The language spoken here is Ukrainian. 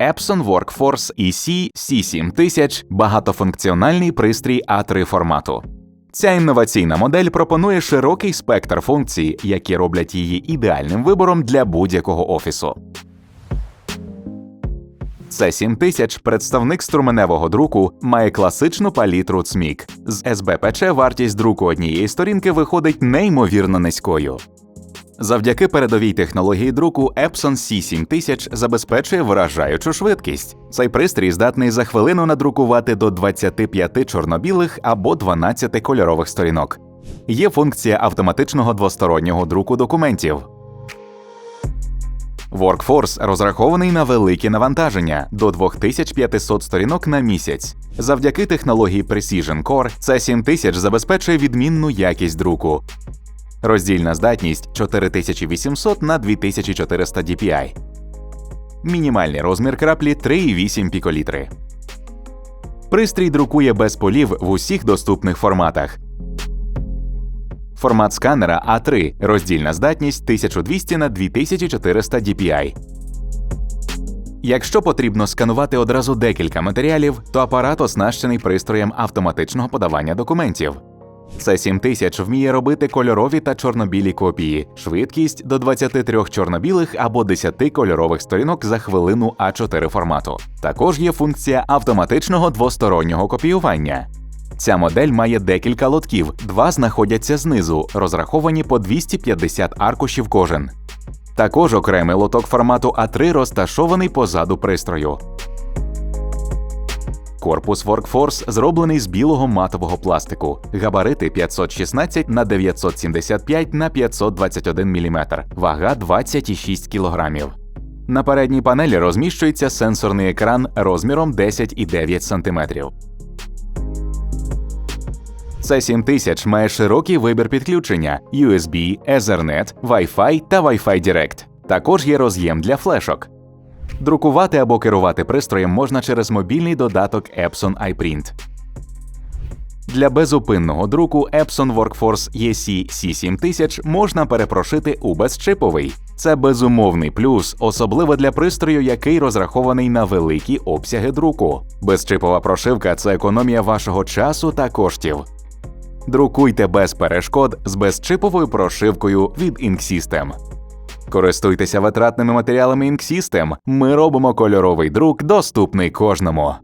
Epson Workforce EC C7000 багатофункціональний пристрій А3 формату. Ця інноваційна модель пропонує широкий спектр функцій, які роблять її ідеальним вибором для будь-якого офісу. Це 7000 представник струменевого друку має класичну палітру CMYK. З СБПЧ вартість друку однієї сторінки виходить неймовірно низькою. Завдяки передовій технології друку Epson C7000 забезпечує вражаючу швидкість. Цей пристрій здатний за хвилину надрукувати до 25 чорно-білих або 12 кольорових сторінок. Є функція автоматичного двостороннього друку документів. Workforce розрахований на великі навантаження до 2500 сторінок на місяць. Завдяки технології Precision Core це 7000 забезпечує відмінну якість друку. Роздільна здатність 4800 на 2400 DPI. Мінімальний розмір краплі 3,8 піколітри. Пристрій друкує без полів в усіх доступних форматах. Формат сканера А3, роздільна здатність 1200 на 2400 DPI. Якщо потрібно сканувати одразу декілька матеріалів, то апарат оснащений пристроєм автоматичного подавання документів. Це 7000 вміє робити кольорові та чорнобілі копії, швидкість до 23 чорнобілих або 10 кольорових сторінок за хвилину А4 формату. Також є функція автоматичного двостороннього копіювання. Ця модель має декілька лотків, два знаходяться знизу, розраховані по 250 аркушів кожен. Також окремий лоток формату А3 розташований позаду пристрою. Корпус Workforce зроблений з білого матового пластику. Габарити 516 на 975 на 521 мм, вага 26 кг. На передній панелі розміщується сенсорний екран розміром 10,9 см. Це 7000 має широкий вибір підключення USB, Ethernet, Wi-Fi та Wi-Fi Direct. Також є роз'єм для флешок. Друкувати або керувати пристроєм можна через мобільний додаток Epson iPrint. Для безупинного друку Epson Workforce EC C7000 можна перепрошити у безчиповий. Це безумовний плюс, особливо для пристрою, який розрахований на великі обсяги друку. Безчипова прошивка це економія вашого часу та коштів. Друкуйте без перешкод з безчиповою прошивкою від InkSystem. Користуйтеся витратними матеріалами InkSystem. Ми робимо кольоровий друк доступний кожному.